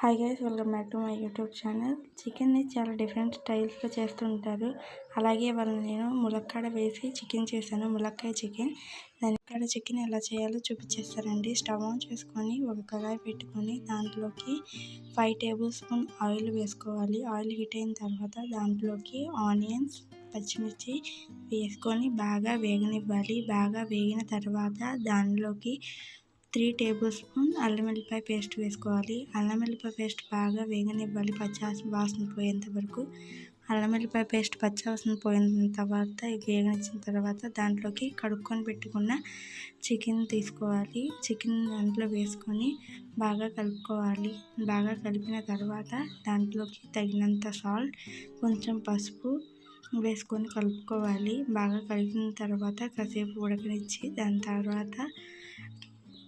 Hi guys welcome back to my YouTube channel చికెన్ని చాలా different స్టైల్స్లో చేస్తుంటారు. అలాగే వాళ్ళు నేను ములక్కాడ వేసి చికెన్ చేశాను ములక్కాయ చికెన్ దానికాడ చికెన్ ఎలా చేయాలో చూపించేస్తారండి స్టవ్ ఆన్ చేసుకొని ఒక కళాయి పెట్టుకొని దాంట్లోకి ఫైవ్ టేబుల్ స్పూన్ ఆయిల్ వేసుకోవాలి. ఆయిల్ హీట్ అయిన తర్వాత దాంట్లోకి ఆనియన్స్ పచ్చిమిర్చి వేసుకొని బాగా వేగనివ్వాలి. బాగా వేగిన తర్వాత దానిలోకి త్రీ టేబుల్ స్పూన్ అల్లం వెల్లిపాయ పేస్ట్ వేసుకోవాలి. అల్లం వెల్లిపాయ పేస్ట్ బాగా వేగనివ్వాలి. పచ్చి వాసన పోయేంత వరకు అల్లం వెల్లిపాయ పేస్ట్ పచ్చి వాసన పోయిన తర్వాత వేగనిచ్చిన తర్వాత దాంట్లోకి కడుక్కొని పెట్టుకున్న చికెన్ తీసుకోవాలి. చికెన్ దాంట్లో వేసుకొని బాగా కలుపుకోవాలి. బాగా కలిపిన తర్వాత దాంట్లోకి తగినంత సాల్ట్ కొంచెం పసుపు వేసుకొని కలుపుకోవాలి. బాగా కలిపిన తర్వాత కాసేపు ఉడకనిచ్చి దాని తర్వాత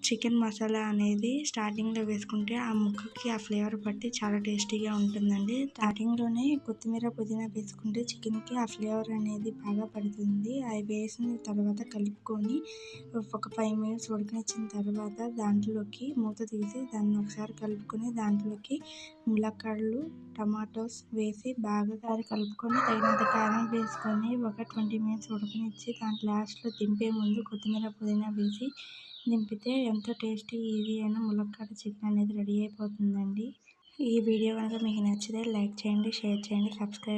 చికెన్ మసాలా అనేది స్టార్టింగ్లో వేసుకుంటే ఆ ముక్కకి ఆ ఫ్లేవర్ పట్టి చాలా టేస్టీగా ఉంటుందండి. స్టార్టింగ్లోనే కొత్తిమీర పుదీనా వేసుకుంటే చికెన్కి ఆ ఫ్లేవర్ అనేది బాగా పడుతుంది. అవి వేసిన తర్వాత కలుపుకొని ఒక ఫైవ్ మినిట్స్ ఉడకనిచ్చిన తర్వాత దాంట్లోకి మూత తీసి దాన్ని ఒకసారి కలుపుకొని దాంట్లోకి ములక్కాడలు టమాటోస్ వేసి బాగా కారి కలుపుకొని తగినంత కారం వేసుకొని ఒక ట్వంటీ మినిట్స్ ఉడకనిచ్చి దాని లాస్ట్లో దింపే ముందు కొత్తిమీర పుదీనా వేసి దింపితే ఎంతో టేస్టీ ఈజీ అయిన ములక్కాడ చికెన్ అనేది రెడీ అయిపోతుందండి. ఈ వీడియో కనుక మీకు నచ్చితే లైక్ చేయండి షేర్ చేయండి సబ్స్క్రైబ్